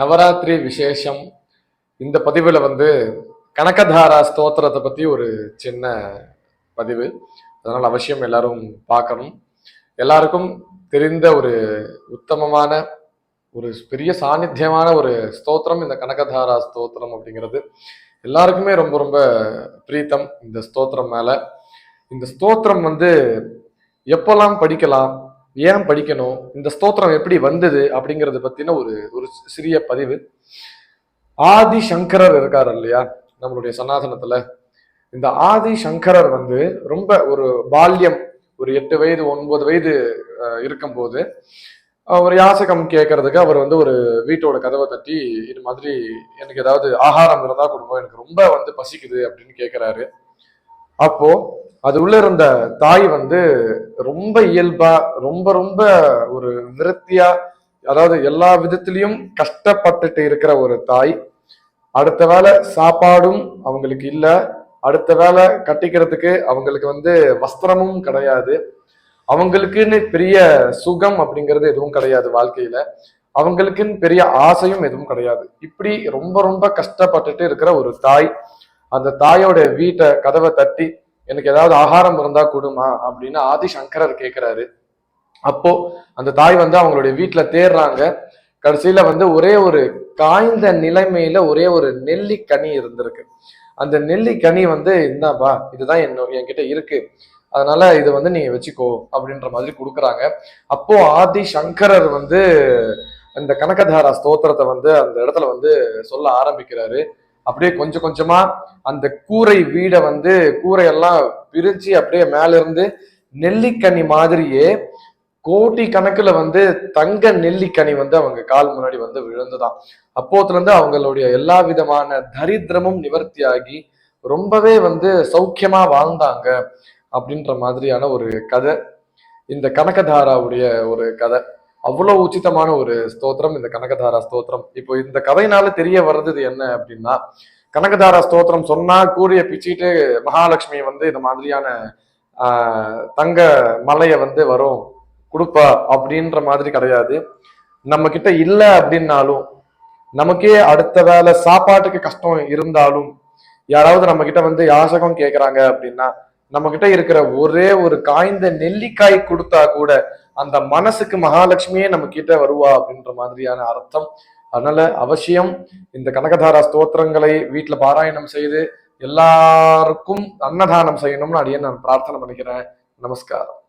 நவராத்திரி விசேஷம். இந்த பதிவில் வந்து கனகதாரா ஸ்தோத்திரத்தை பற்றி ஒரு சின்ன பதிவு. அதனால் அவசியம் எல்லாரும் பார்க்கணும். எல்லாருக்கும் தெரிந்த ஒரு உத்தமமான ஒரு பெரிய சாநித்தியமான ஒரு ஸ்தோத்திரம் இந்த கனகதாரா ஸ்தோத்திரம் அப்படிங்கிறது. எல்லாருக்குமே ரொம்ப ரொம்ப பிரீத்தம் இந்த ஸ்தோத்திரம் மேலே. இந்த ஸ்தோத்திரம் வந்து எப்போல்லாம் படிக்கலாம் ஏன் படிக்கணும்? இந்த ஸ்தோத்திரம் எப்படி வந்தது? அப்படிங்கறத பத்தின ஒரு ஒரு சிறிய பதிவு. ஆதி சங்கரர் இருக்காரு இல்லையா? நம்மளுடைய சனாதனத்துல இந்த ஆதி சங்கரர் வந்து ரொம்ப ஒரு பால்யம் ஒரு எட்டு வயது ஒன்பது வயது இருக்கும்போது அவர் ஒரு யாசகம் கேட்கறதுக்கு அவர் வந்து ஒரு வீட்டோட கதவை தட்டி இது மாதிரி எனக்கு ஏதாவது ஆகாரம் இருந்தா கொடுங்க எனக்கு ரொம்ப வந்து பசிக்குது அப்படின்னு கேட்கிறாரு அப்போ அது உள்ள இருந்த தாய் வந்து ரொம்ப இயல்பா ரொம்ப ரொம்ப ஒரு விரக்தியா அதாவது எல்லா விதத்திலையும் கஷ்டப்பட்டுட்டு இருக்கிற ஒரு தாய். அடுத்த வேளை சாப்பாடும் அவங்களுக்கு இல்லை. அடுத்த வேளை கட்டிக்கிறதுக்கு அவங்களுக்கு வந்து வஸ்திரமும் கிடையாது. அவங்களுக்குன்னு பெரிய சுகம் அப்படிங்கிறது எதுவும் கிடையாது வாழ்க்கையில. அவங்களுக்குன்னு பெரிய ஆசையும் எதுவும் கிடையாது. இப்படி ரொம்ப ரொம்ப கஷ்டப்பட்டுட்டு இருக்கிற ஒரு தாய் அந்த தாயோட வீட்டை கதவை தட்டி எனக்கு ஏதாவது ஆகாரம் இருந்தா கொடுமா அப்படின்னு ஆதிசங்கரர் கேட்கிறாரு அப்போ அந்த தாய் வந்து அவங்களுடைய வீட்டுல தேடுறாங்க கடைசியில வந்து ஒரே ஒரு காய்ந்த நிலைமையில ஒரே ஒரு நெல்லிக்கனி இருந்திருக்கு. அந்த நெல்லிக்கனி வந்து இந்தாப்பா இதுதான் என்ன என்கிட்ட இருக்கு. அதனால இதை வந்து நீங்க வச்சுக்கோ அப்படின்ற மாதிரி கொடுக்குறாங்க. அப்போ ஆதி சங்கரர் வந்து அந்த கனகதாரா ஸ்தோத்திரத்தை வந்து அந்த இடத்துல வந்து சொல்ல ஆரம்பிக்கிறாரு. அப்படியே கொஞ்சம் கொஞ்சமா அந்த கூரை வீடை வந்து கூரையெல்லாம் பிரிச்சு அப்படியே மேல இருந்து நெல்லிக்கனி மாதிரியே கோடி கணக்குல வந்து தங்க நெல்லிக்கனி வந்து அவங்க கால் முன்னாடி வந்து விழுந்துதான். அப்போத்துல இருந்து அவங்களுடைய எல்லா விதமான தரித்திரமும் நிவர்த்தியாகி ரொம்பவே வந்து சௌக்கியமா வாழ்ந்தாங்க அப்படின்ற மாதிரியான ஒரு கதை. இந்த கனகதாராவுடைய ஒரு கதை. அவ்வளோ உச்சிதமான ஒரு ஸ்தோத்திரம் இந்த கனகதாரா ஸ்தோத்திரம். இப்போ இந்த கதையினால தெரிய வர்றது என்ன அப்படின்னா கனகதாரா ஸ்தோத்திரம் சொன்னா கூறிய பிச்சிட்டு மகாலட்சுமி வந்து இந்த மாதிரியான தங்க மலையை வந்து வரும் கொடுப்பா அப்படின்ற மாதிரி கிடையாது. நம்ம கிட்ட இல்லை அப்படின்னாலும் நமக்கே அடுத்த வேலை சாப்பாட்டுக்கு கஷ்டம் இருந்தாலும் யாராவது நம்ம கிட்ட வந்து யாசகம் கேட்குறாங்க அப்படின்னா நம்ம கிட்ட இருக்கிற ஒரே ஒரு காய்ந்த நெல்லிக்காய் கொடுத்தா கூட அந்த மனசுக்கு மகாலட்சுமியே நம்ம கிட்ட வருவா அப்படின்ற மாதிரியான அர்த்தம். அதனால அவசியம் இந்த கனகதாரா ஸ்தோத்திரங்களை வீட்டுல பாராயணம் செய்து எல்லாருக்கும் அன்னதானம் செய்யணும்னு அடியே நான் பிரார்த்தனை பண்ணிக்கிறேன். நமஸ்காரம்.